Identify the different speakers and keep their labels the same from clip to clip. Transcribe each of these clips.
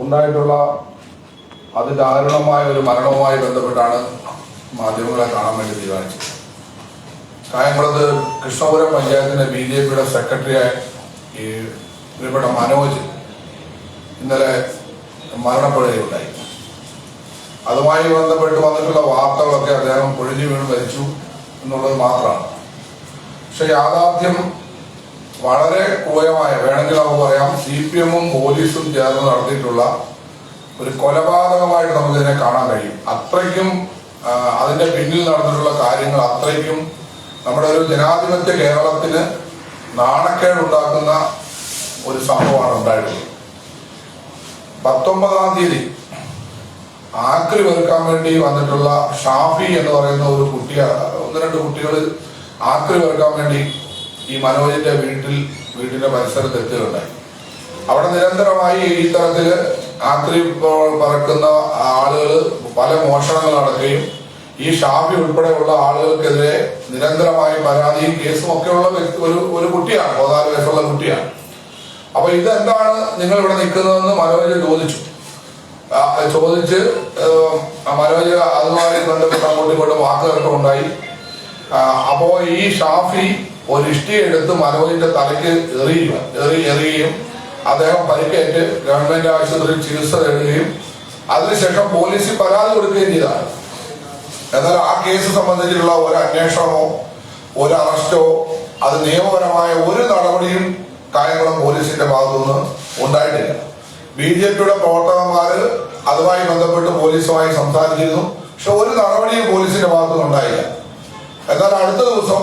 Speaker 1: ഉണ്ടായിട്ടുള്ള അതിദാരുണമായ ഒരു മരണവുമായി ബന്ധപ്പെട്ടാണ് മാധ്യമങ്ങളെ കാണാൻ വേണ്ടി തീരുമാനിച്ചത്. കായംകുളത്ത് കൃഷ്ണപുരം പഞ്ചായത്തിന്റെ ബി ജെ പിയുടെ സെക്രട്ടറിയായ ഈ പ്രിയപ്പെട്ട മനോജ് ഇന്നലെ മരണപ്പെടുകയുണ്ടായി. അതുമായി ബന്ധപ്പെട്ട് വന്നിട്ടുള്ള വാർത്തകളൊക്കെ അദ്ദേഹം പൊഴിഞ്ഞു വീണ് മരിച്ചു എന്നുള്ളത് മാത്രമാണ്. പക്ഷെ യാഥാർത്ഥ്യം വളരെ ക്രൂരമായ വേണമെങ്കിൽ നമുക്ക് പറയാം സി പി എമ്മും പോലീസും ചേർന്ന് നടത്തിയിട്ടുള്ള ഒരു കൊലപാതകമായിട്ട് നമുക്കിതിനെ കാണാൻ കഴിയും. അത്രയ്ക്കും അതിന്റെ പിന്നിൽ നടന്നിട്ടുള്ള കാര്യങ്ങൾ അത്രയ്ക്കും നമ്മുടെ ഒരു ജനാധിപത്യ കേരളത്തിന് നാണക്കേടുണ്ടാക്കുന്ന ഒരു സംഭവമാണ് ഉണ്ടായിട്ടുള്ളത്. പത്തൊമ്പതാം തീയതി ആക്രി വെറുക്കാൻ വേണ്ടി വന്നിട്ടുള്ള ഷാഫി എന്ന് പറയുന്ന ഒരു കുട്ടിയാണ്. ഒന്ന് രണ്ട് കുട്ടികൾ ആക്രി വെറുക്കാൻ വേണ്ടി ഈ മനോജിന്റെ വീട്ടിൽ വീടിന്റെ പരിസരത്ത് എത്തുകയുണ്ടായി അവിടെ നിരന്തരമായി ഈ തരത്തിൽ രാത്രി പറക്കുന്ന ആളുകൾ പല മോഷണങ്ങൾ നടക്കുകയും ഈ ഷാഫി ഉൾപ്പെടെയുള്ള ആളുകൾക്കെതിരെ നിരന്തരമായി പരാതിയും കേസും ഒക്കെയുള്ള ഒരു ഒരു കുട്ടിയാണ് പതിനാല് വയസ്സുള്ള കുട്ടിയാണ്. അപ്പൊ ഇതെന്താണ് നിങ്ങൾ ഇവിടെ നിൽക്കുന്നതെന്ന് മനോജ് ചോദിച്ചു. ചോദിച്ച് മനോജ് അതുമായി ബന്ധപ്പെട്ട് അങ്ങോട്ടും ഇങ്ങോട്ടും വാക്കുകൾക്കുണ്ടായി അപ്പോ ഈ ഷാഫി ഒരു ഇഷ്ടി എടുത്ത് മനോജിന്റെ തലയ്ക്ക് എറിയുക എറി എറിയുകയും അദ്ദേഹം പരിക്കേറ്റ് ഗവൺമെന്റ് ആശുപത്രിയിൽ ചികിത്സ തേടുകയും അതിനുശേഷം പോലീസിൽ പരാതി കൊടുക്കുകയും ചെയ്താണ്. എന്നാൽ ആ കേസ് സംബന്ധിച്ചുള്ള ഒരു അന്വേഷണമോ ഒരു അറസ്റ്റോ അത് നിയമപരമായ ഒരു നടപടിയും കായംകുളം പോലീസിന്റെ ഭാഗത്തുനിന്ന് ഉണ്ടായിട്ടില്ല. ബി ജെ പിയുടെ പ്രവർത്തകന്മാര് അതുമായി ബന്ധപ്പെട്ട് പോലീസുമായി സംസാരിച്ചിരുന്നു. പക്ഷെ ഒരു നടപടിയും പോലീസിന്റെ ഭാഗത്തുനിന്ന് ഉണ്ടായില്ല. എന്നാൽ അടുത്ത ദിവസം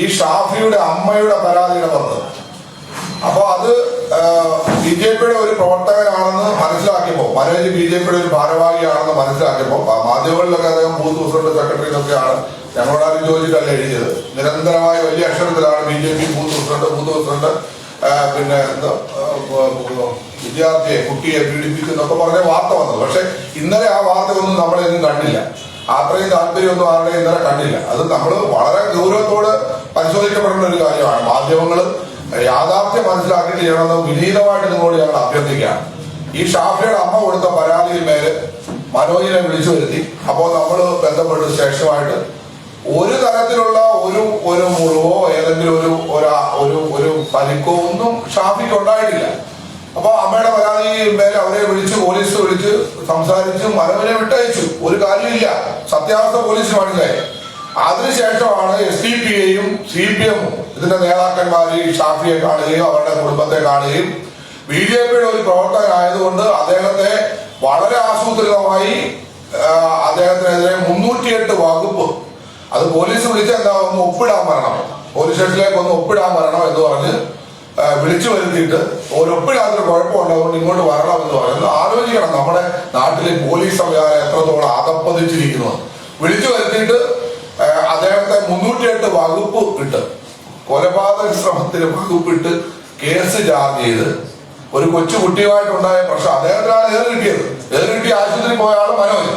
Speaker 1: ഈ ഷാഫിയുടെ അമ്മയുടെ പരാതിയുടെ വന്നത് അപ്പൊ അത് ബി ജെ പിയുടെ ഒരു പ്രവർത്തകനാണെന്ന് മനസ്സിലാക്കിയപ്പോ മനോജ് ബി ജെ പിയുടെ ഒരു ഭാരവാഹിയാണെന്ന് മനസ്സിലാക്കിയപ്പോ മാധ്യമങ്ങളിലൊക്കെ അദ്ദേഹം ബൂത്ത് പ്രസിഡന്റ് സെക്രട്ടറി എന്നൊക്കെയാണ് ഞങ്ങളോട് ആരും ചോദിച്ചിട്ടല്ല എഴുതിയത്. നിരന്തരമായ വലിയ അക്ഷരത്തിലാണ് B J P booth president booth president പിന്നെ എന്താ വിദ്യാർത്ഥിയെ കുട്ടിയെ പീഡിപ്പിക്കുന്നൊക്കെ പറഞ്ഞ വാർത്ത വന്നത്. പക്ഷെ ഇന്നലെ ആ വാർത്തയൊന്നും നമ്മളെങ്ങും കണ്ടില്ല. അത്രയും താല്പര്യമൊന്നും ആരുടെ ഇന്നലെ കണ്ടില്ല. അത് നമ്മൾ വളരെ ഗൗരവത്തോട് പരിശോധിക്കപ്പെടേണ്ട ഒരു കാര്യമാണ്. മാധ്യമങ്ങൾ യാഥാർത്ഥ്യം മനസ്സിലാക്കിയിട്ട് ചെയ്യണമെന്ന് വിനീതമായിട്ട് നിങ്ങളോട് ഞങ്ങൾ അഭ്യർത്ഥിക്കുകയാണ്. ഈ ഷാഫിയുടെ അമ്മ കൊടുത്ത പരാതിയിൽ മേൽ മനോജിനെ വിളിച്ചു വരുത്തി. അപ്പോൾ നമ്മൾ ബന്ധപ്പെട്ട് സ്റ്റേഷനുമായിട്ട് ഒരു തരത്തിലുള്ള ഒരു ഒരു മുറിവോ ഏതെങ്കിലും ഒരാ- ഒരു ഒരു പരിക്കോ ഒന്നും ഷാഫിക്ക് ഉണ്ടായിട്ടില്ല. അപ്പൊ അമ്മയുടെ പരാതി മേലെ അവരെ വിളിച്ച് പോലീസ് വിളിച്ച് സംസാരിച്ച് മരവിനെ വിട്ടയച്ചു. ഒരു കാര്യമില്ല സത്യാവസ്ഥ പോലീസ് മനസ്സിലായി. അതിനുശേഷമാണ് എസ് ഡി പി ഐയും സി പി എമ്മും ഇതിന്റെ നേതാക്കന്മാര് ഷാഫിയെ കാണുകയും അവരുടെ കുടുംബത്തെ കാണുകയും ബി ജെ പിയുടെ ഒരു പ്രവർത്തകനായതുകൊണ്ട് അദ്ദേഹത്തെ വളരെ ആസൂത്രിതമായി അദ്ദേഹത്തിനെതിരെ മുന്നൂറ്റിയെട്ട് വകുപ്പ്. അത് പോലീസ് വിളിച്ച് എന്താ ഒന്ന് ഒപ്പിടാൻ വരണം. പോലീസ് സ്റ്റേഷനിലേക്ക് ഒന്ന് ഒപ്പിടാൻ വരണം എന്ന് പറഞ്ഞ് വിളിച്ചു വരുത്തിയിട്ട് ഒരൊപ്പിടാത്തൊരു കുഴപ്പമുണ്ടാവുകൊണ്ട് കുഴപ്പമുണ്ട് ഇങ്ങോട്ട് വരണം എന്ന് പറയുന്നത് ആലോചിക്കണം നമ്മുടെ നാട്ടിലെ പോലീസ് സംവിധാനം എത്രത്തോളം അകപ്പതിച്ചിരിക്കുന്നു വിളിച്ചു വരുത്തിയിട്ട് അദ്ദേഹത്തെ മുന്നൂറ്റിയെട്ട് വകുപ്പ് ഇട്ട് കൊലപാതക ശ്രമത്തിന് വകുപ്പിട്ട് കേസ് ചാർജ് ചെയ്ത് ഒരു കൊച്ചു കുട്ടിയുമായിട്ടുണ്ടായ പ്രശ്നം അദ്ദേഹത്തിനാണ് ഏത് കിട്ടിയത്. ഏത് കിട്ടിയ ആശുപത്രിയിൽ പോയ ആൾ മനോജ്.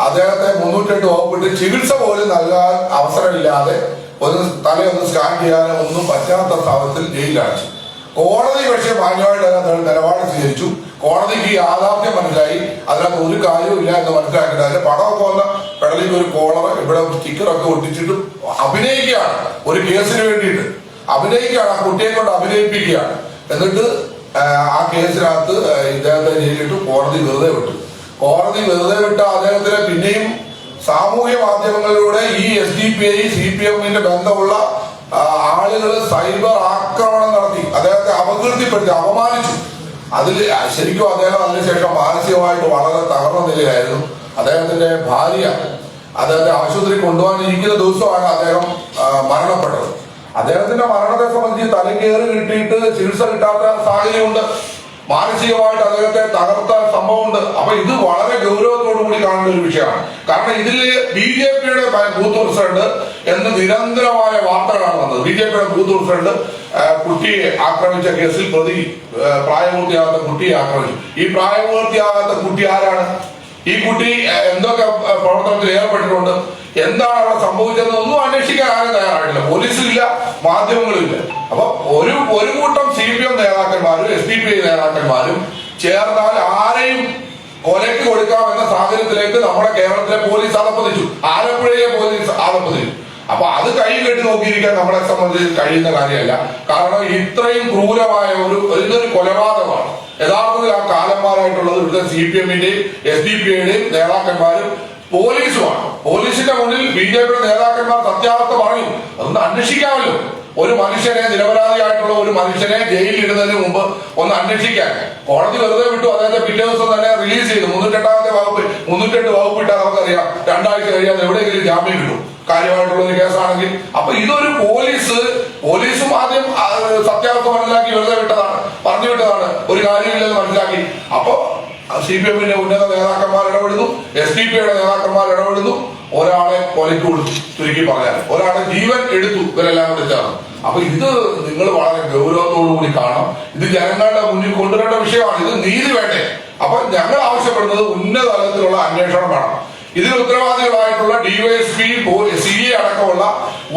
Speaker 1: അദ്ദേഹത്തെ മുന്നൂറ്റെട്ട് വകുപ്പിട്ട് ചികിത്സ പോലും നൽകാൻ അവസരമില്ലാതെ ഒരു തലയൊന്ന് സ്കാൻ ചെയ്യാനോ ഒന്നും പറ്റാത്ത സ്ഥാപനത്തിൽ ജയിലിലടച്ചു കോടതി പക്ഷേ മാന്യമായിട്ട് അതിനകത്ത് നിലപാട് സ്വീകരിച്ചു. കോടതിക്ക് യാഥാർത്ഥ്യം മനസ്സിലായി. അതിനകത്ത് ഒരു കാര്യവും ഇല്ല എന്ന് മനസ്സിലാക്കിയിട്ട് അതിന്റെ പടമൊക്കെ വന്ന ഒരു കോളർ ഇവിടെ സ്റ്റിക്കറൊക്കെ ഒട്ടിച്ചിട്ട് അഭിനയിക്കുകയാണ്. ഒരു കേസിന് വേണ്ടിയിട്ട്. അഭിനയിക്കുകയാണ്. ആ കുട്ടിയെ കൊണ്ട് അഭിനയിപ്പിക്കുകയാണ്. എന്നിട്ട് ആ, കേസിനകത്ത് ഇദ്ദേഹത്തെ ജയിലിട്ട് കോടതി വെറുതെ വിട്ടു. കോടതി വെറുതെ വിട്ട അദ്ദേഹത്തിനെ പിന്നെയും സാമൂഹ്യ മാധ്യമങ്ങളിലൂടെ ഈ S D P I C P എമ്മിന്റെ ബന്ധമുള്ള ആളുകൾ സൈബർ ആക്രമണം നടത്തി അദ്ദേഹത്തെ അപകീർത്തിപ്പെടുത്തി അപമാനിച്ചു. അതിൽ ശരിക്കും അദ്ദേഹം അതിനുശേഷം മാനസികമായിട്ട് വളരെ തകർന്ന നിലയിലായിരുന്നു. അദ്ദേഹത്തിന്റെ ഭാര്യ അദ്ദേഹത്തെ ആശുപത്രി കൊണ്ടുപോകാനിരിക്കുന്ന ദിവസമാണ് അദ്ദേഹം മരണപ്പെട്ടത്. അദ്ദേഹത്തിന്റെ മരണത്തെ സംബന്ധിച്ച് തലക്കേറി കിട്ടിയിട്ട് ചികിത്സ കിട്ടാത്ത സാഹചര്യമുണ്ട്. മാനസികമായിട്ട് അദ്ദേഹത്തെ തകർത്ത സംഭവമുണ്ട്. അപ്പൊ ഇത് വളരെ ഗൗരവത്തോടു കൂടി കാണുന്ന ഒരു വിഷയമാണ്. കാരണം ഇതിൽ ബി ജെ പിയുടെ ബൂത്ത് പ്രസിഡന്റ് എന്ന് നിരന്തരമായ വാർത്തകളാണ് വന്നത്. ബി ജെ പിയുടെ ബൂത്ത് പ്രസിഡന്റ് കുട്ടിയെ ആക്രമിച്ച കേസിൽ പ്രതി പ്രായപൂർത്തിയാകാത്ത കുട്ടിയെ ആക്രമിച്ചു. ഈ പ്രായപൂർത്തിയാകാത്ത കുട്ടി ആരാണ്? ഈ കുട്ടി എന്തൊക്കെ പ്രവർത്തനത്തിൽ ഏർപ്പെട്ടിട്ടുണ്ട്? എന്താണ് അവിടെ സംഭവിച്ചതെന്ന് ഒന്നും അന്വേഷിക്കാൻ ആരും തയ്യാറായിട്ടില്ല. പോലീസില്ല മാധ്യമങ്ങളില്ല അപ്പൊ ഒരു ഒരു കൂട്ടം സി പി എം നേതാക്കന്മാരും എസ് ഡി പി ഐ നേതാക്കന്മാരും ചേർന്നാൽ ആരെയും കൊലയ്ക്ക് കൊടുക്കാം എന്ന സാഹചര്യത്തിലേക്ക് നമ്മുടെ കേരളത്തിലെ പോലീസ് അതപ്പതിച്ചു ആലപ്പുഴയിലെ പോലീസ് അതപ്പതിച്ചു അപ്പൊ അത് കൈ കെട്ടി നോക്കിയിരിക്കാൻ നമ്മളെ സംബന്ധിച്ച് കഴിയുന്ന കാര്യമല്ല. കാരണം ഇത്രയും ക്രൂരമായ ഒരു ഇതൊരു കൊലപാതകമാണ്. യഥാർത്ഥത്തിൽ ആ കാലന്മാരായിട്ടുള്ളത് ഇവിടുത്തെ സി പി എമ്മിന്റെയും എസ് ഡി പി ഐയുടെയും നേതാക്കന്മാരും പോലീസുമാണ്. പോലീസിന്റെ മുന്നിൽ ബി ജെ പിയുടെ നേതാക്കന്മാർ സത്യാവസ്ഥ പറയും അതൊന്ന് അന്വേഷിക്കാമല്ലോ. ഒരു മനുഷ്യനെ നിരപരാധിയായിട്ടുള്ള ഒരു മനുഷ്യനെ ജയിലിൽ ഇടുന്നതിന് മുമ്പ് ഒന്ന് അന്വേഷിക്കാൻ. കോടതി വെറുതെ വിട്ടു. അതായത് പിറ്റേ ദിവസം തന്നെ റിലീസ് ചെയ്തു. മുന്നൂറ്റെട്ടാമത്തെ വകുപ്പ് മുന്നൂറ്റെട്ട് വകുപ്പ് ഇട്ടാൽ നമുക്കറിയാം രണ്ടാഴ്ച കഴിയാതെ എവിടെയെങ്കിലും ജാമ്യം കിട്ടും. കാര്യമായിട്ടുള്ള ഒരു കേസാണെങ്കിൽ. അപ്പൊ ഇതൊരു പോലീസ് പോലീസും ആദ്യം സത്യാവസ്ഥ മനസ്സിലാക്കി വെറുതെ വിട്ടതാണ്. പറഞ്ഞു വിട്ടതാണ്. ഒരു കാര്യമില്ലെന്ന് മനസ്സിലാക്കി. അപ്പൊ സി പി എമ്മിന്റെ ഉന്നത നേതാക്കന്മാർ ഇടപെടുന്നു. എസ് ഡി പിയുടെ നേതാക്കന്മാർ ഇടപെടുന്നു. ഒരാളെ കൊലയ്ക്ക് കൊടുത്തു ചുരുക്കി പറഞ്ഞാൽ ഒരാളെ ജീവൻ എടുത്തു. ഇവരെല്ലാം കൂടെ ചേർന്ന് അപ്പൊ ഇത് നിങ്ങൾ വളരെ ഗൗരവത്തോടു കൂടി കാണണം. ഇത് ജനങ്ങളുടെ മുന്നിൽ കൊണ്ടുവരേണ്ട വിഷയമാണ്. ഇത് നീതി വേണ്ടേ? അപ്പൊ ഞങ്ങൾ ആവശ്യപ്പെടുന്നത് ഉന്നത തലത്തിലുള്ള അന്വേഷണം വേണം. ഇതിൽ ഉത്തരവാദികളായിട്ടുള്ള ഡിവൈഎസ്പി സി എ അടക്കമുള്ള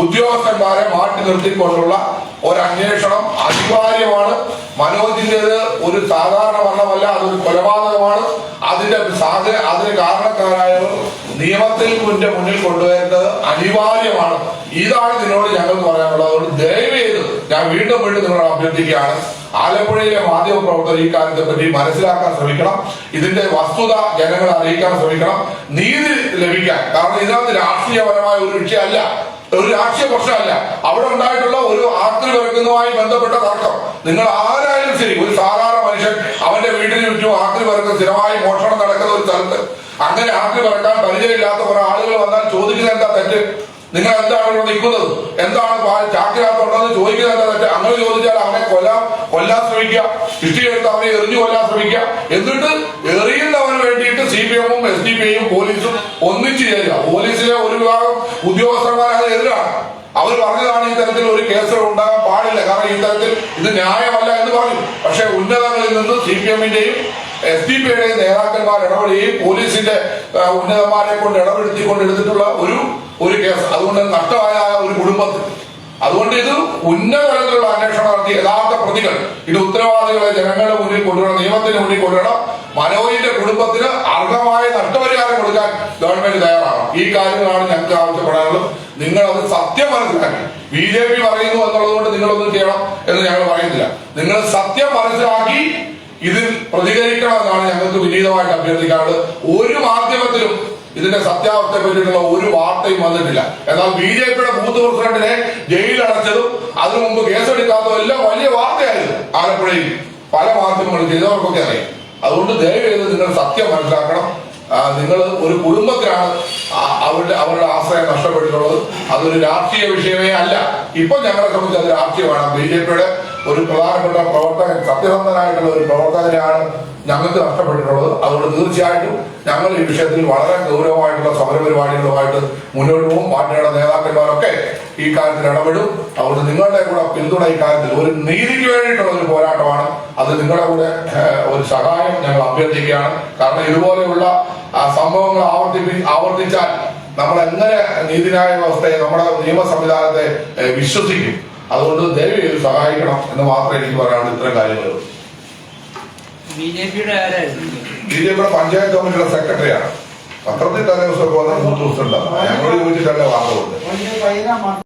Speaker 1: ഉദ്യോഗസ്ഥന്മാരെ മാറ്റി നിർത്തിക്കൊണ്ടുള്ള ഒരു അന്വേഷണം അനിവാര്യമാണ്. മനോജിന്റേത് ഒരു സാധാരണ മരണമല്ല അതൊരു കൊലപാതകമാണ്. അതിന്റെ സാധ്യ അതിന് കാരണക്കാരായവർ നിയമത്തിൽ മുന്റെ മുന്നിൽ കൊണ്ടുവരേണ്ടത് അനിവാര്യമാണ്. ഇതാണ് നിന്നോട് ഞങ്ങൾക്ക് പറയാനുള്ളത്. അതുകൊണ്ട് ദയവ് ചെയ്ത് ഞാൻ വീണ്ടും വീണ്ടും നിങ്ങളോട് അഭ്യർത്ഥിക്കുകയാണ്. ആലപ്പുഴയിലെ മാധ്യമ പ്രവർത്തകർ ഈ കാര്യത്തെ പറ്റി മനസ്സിലാക്കാൻ ശ്രമിക്കണം. ഇതിന്റെ വസ്തുത ജനങ്ങളെ അറിയിക്കാൻ ശ്രമിക്കണം. നീതി ലഭിക്കാൻ. കാരണം ഇതിനകത്ത് രാഷ്ട്രീയപരമായ ഒരു വിഷയമല്ല. ഒരു രാഷ്ട്രീയ പ്രശ്നമല്ല. അവിടെ ഉണ്ടായിട്ടുള്ള ഒരു ആർത്തി ബന്ധപ്പെട്ട തർക്കം. നിങ്ങൾ ആരായാലും ശരി ഒരു സാധാരണ മനുഷ്യൻ അവന്റെ വീടിന് ചുറ്റും ആർത്തി വർക്കം സ്ഥിരമായി മോഷണം നടക്കുന്ന ഒരു സ്ഥലത്ത് അങ്ങനെ ആർക്ക് പറക്കാൻ പരിചയമില്ലാത്ത കുറെ ആളുകൾ വന്നാൽ ചോദിക്കുന്നത് എന്താ തെറ്റ്? നിങ്ങൾ എന്താണ് ഇവിടെ നിൽക്കുന്നത്? എന്താണ് ചാക്കിനകത്തുള്ളതെന്ന് ചോദിക്കുന്നത് എന്താ തെറ്റ്? അങ്ങനെ ചോദിച്ചാൽ അവനെ കൊല്ലാൻ കൊല്ലാൻ ശ്രമിക്കുക. ഇഷ്ടിയെടുത്ത് അവനെ എറിഞ്ഞു കൊല്ലാൻ ശ്രമിക്കുക. എന്നിട്ട് എറിയുന്നവന് വേണ്ടിയിട്ട് സി പി എമ്മും എസ് ഡി പി ഐയും പോലീസും ഒന്നിച്ചു ചേരുക. പോലീസിലെ ഒരു വിഭാഗം ഉദ്യോഗസ്ഥന്മാർ അത് എതിരാണ്. അവർ പറഞ്ഞതാണ് തരത്തിൽ ഒരു കേസ് ഉണ്ടാകാൻ പാടില്ല. കാരണം ഈ തരത്തിൽ ഇത് ന്യായമല്ല എന്ന് പറഞ്ഞു. പക്ഷെ ഉന്നതങ്ങളിൽ നിന്ന് സി പി എമ്മിന്റെയും എസ് ഡി പിയുടെ നേതാക്കന്മാർ ഇടപെടുകയും പോലീസിന്റെ ഉന്നതന്മാരെ കൊണ്ട് ഇടപെടുത്തിക്കൊണ്ട് എടുത്തിട്ടുള്ള ഒരു ഒരു കേസ്. അതുകൊണ്ട് നഷ്ടമായ ഒരു കുടുംബത്തിൽ. അതുകൊണ്ട് ഇത് ഉന്നതതലത്തിലുള്ള അന്വേഷണം നടത്തി യഥാർത്ഥ പ്രതികൾ ഇത് ഉത്തരവാദികളെ ജനങ്ങളുടെ മുന്നിൽ കൊണ്ടുവരണം നിയമത്തിന് മുന്നിൽ കൊണ്ടുവരണം. മനോജിന്റെ കുടുംബത്തിന് അർഹമായ നഷ്ടപരിഹാരം കൊടുക്കാൻ ഗവൺമെന്റ് തയ്യാറാണ് ഈ കാര്യങ്ങളാണ് ഞങ്ങൾക്ക് ആവശ്യപ്പെടാനുള്ളത്. നിങ്ങൾ അത് സത്യം മനസ്സിലാക്കി. ബി ജെ പി പറയുന്നു എന്നുള്ളത് കൊണ്ട് നിങ്ങളൊന്നും ചെയ്യണം എന്ന് ഞങ്ങൾ പറയുന്നില്ല. നിങ്ങൾ സത്യം മനസ്സിലാക്കി ഇതിൽ പ്രതികരിക്കണമെന്നാണ് ഞങ്ങൾക്ക് വിനീതമായിട്ട് അഭ്യർത്ഥിക്കാനുള്ളത്. ഒരു മാധ്യമത്തിലും ഇതിന്റെ സത്യാവസ്ഥയെ പറ്റിയിട്ടുള്ള ഒരു വാർത്തയും വന്നിട്ടില്ല. എന്നാൽ ബി ജെ പിയുടെ ബൂത്ത് പ്രസിഡന്റിനെ ജയിലടച്ചതും അതിനു മുമ്പ് കേസെടുക്കാത്തതും എല്ലാം വലിയ വാർത്തയായിരുന്നു ആലപ്പുഴയിൽ. പല മാധ്യമങ്ങളും ചെയ്തവർക്കൊക്കെ അറിയാം. അതുകൊണ്ട് ദയവേത് നിങ്ങൾ സത്യം മനസ്സിലാക്കണം. നിങ്ങൾ ഒരു കുടുംബത്തിനാണ് അവരുടെ അവരുടെ ആശ്രയം നഷ്ടപ്പെട്ടിട്ടുള്ളത്. അതൊരു രാഷ്ട്രീയ വിഷയമേ അല്ല. ഇപ്പൊ ഞങ്ങളെ സംബന്ധിച്ച് അത് രാഷ്ട്രീയമാണ്. ബി ജെ പിയുടെ ഒരു പ്രധാനപ്പെട്ട പ്രവർത്തകൻ സത്യസന്ധനായിട്ടുള്ള ഒരു പ്രവർത്തകനെയാണ് ഞങ്ങൾക്ക് നഷ്ടപ്പെട്ടിട്ടുള്ളത്. അതുകൊണ്ട് തീർച്ചയായിട്ടും ഞങ്ങൾ ഈ വിഷയത്തിൽ വളരെ ഗൗരവമായിട്ടുള്ള സമരപരിപാടികളുമായിട്ട് മുന്നോട്ട് പോകും. പാർട്ടിയുടെ നേതാക്കന്മാരൊക്കെ ഈ കാര്യത്തിൽ ഇടപെടും. അതുകൊണ്ട് നിങ്ങളുടെ കൂടെ പിന്തുണ ഈ കാര്യത്തിൽ ഒരു നീതിക്ക് വേണ്ടിയിട്ടുള്ള ഒരു പോരാട്ടമാണ്. അത് നിങ്ങളുടെ കൂടെ ഒരു സഹായം ഞങ്ങൾ അഭ്യർത്ഥിക്കുകയാണ്. കാരണം ഇതുപോലെയുള്ള സംഭവങ്ങൾ ആവർത്തിപ്പി ആവർത്തിച്ചാൽ നമ്മൾ എങ്ങനെ നീതിന്യായ വ്യവസ്ഥയെ നമ്മുടെ നിയമ സംവിധാനത്തെ വിശ്വസിക്കും? അതുകൊണ്ട് ദയവ് ചെയ്ത് സഹായിക്കണം എന്ന് മാത്രമേ എനിക്ക് പറയാനുള്ളൂ ഇത്തരം കാര്യങ്ങൾ
Speaker 2: ബി ജെ പിയുടെ
Speaker 1: പഞ്ചായത്ത് കമ്മിറ്റിയുടെ സെക്രട്ടറിയാണ്. പത്രത്തിൽ തലേ ദിവസം പോകുന്ന മൂന്ന് ദിവസം ഉണ്ടാകും ഞങ്ങളോട് ചോദിച്ചിട്ടല്ലേ വാർത്ത കൊടുത്തത്